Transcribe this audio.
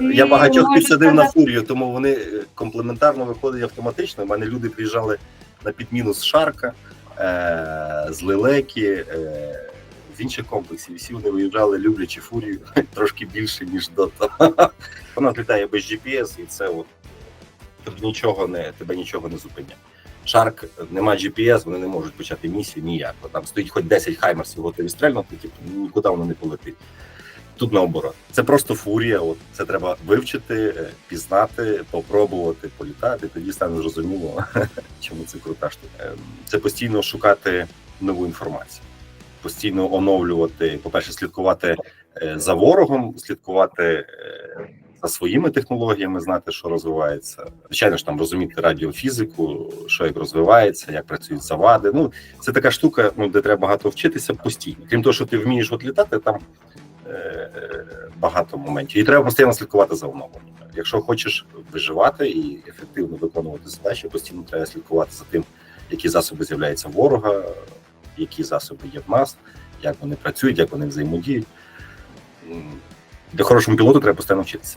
Я багатьох підсадив на фурію, тому вони е, комплементарно виходять автоматично. У мене люди приїжджали на підміну з Шарка, е- з Лелеки, е- з інших комплексів. Всі вони виїжджали, люблячи фурію трошки більше, ніж дота. Вона літає без GPS, і це от нічого не тебе нічого не зупиняє. Шарк нема GPS, вони не можуть почати місію ніяко. Там стоїть хоч 10 хаймерсів, готові стрельнути, типу, нікуди воно не полетить. Тут наоборот. Це просто фурія. От це треба вивчити, е, пізнати, попробувати політати. Тоді стане зрозуміло, чому це крута штука. Ем, Це постійно шукати нову інформацію, постійно оновлювати. По-перше, слідкувати е, за ворогом, слідкувати е, за своїми технологіями, знати, що розвивається. Звичайно ж, там розуміти радіофізику, що як розвивається, як працюють завади. Ну це така штука, ну де треба багато вчитися постійно. Крім того, що ти вмієш от літати, там багато моментів. І треба постійно слідкувати за оновленнями. Якщо хочеш виживати і ефективно виконувати задачі, постійно треба слідкувати за тим, які засоби з'являються ворога, які засоби є в нас, як вони працюють, як вони взаємодіють. Для хорошому пілоту треба постійно вчитися.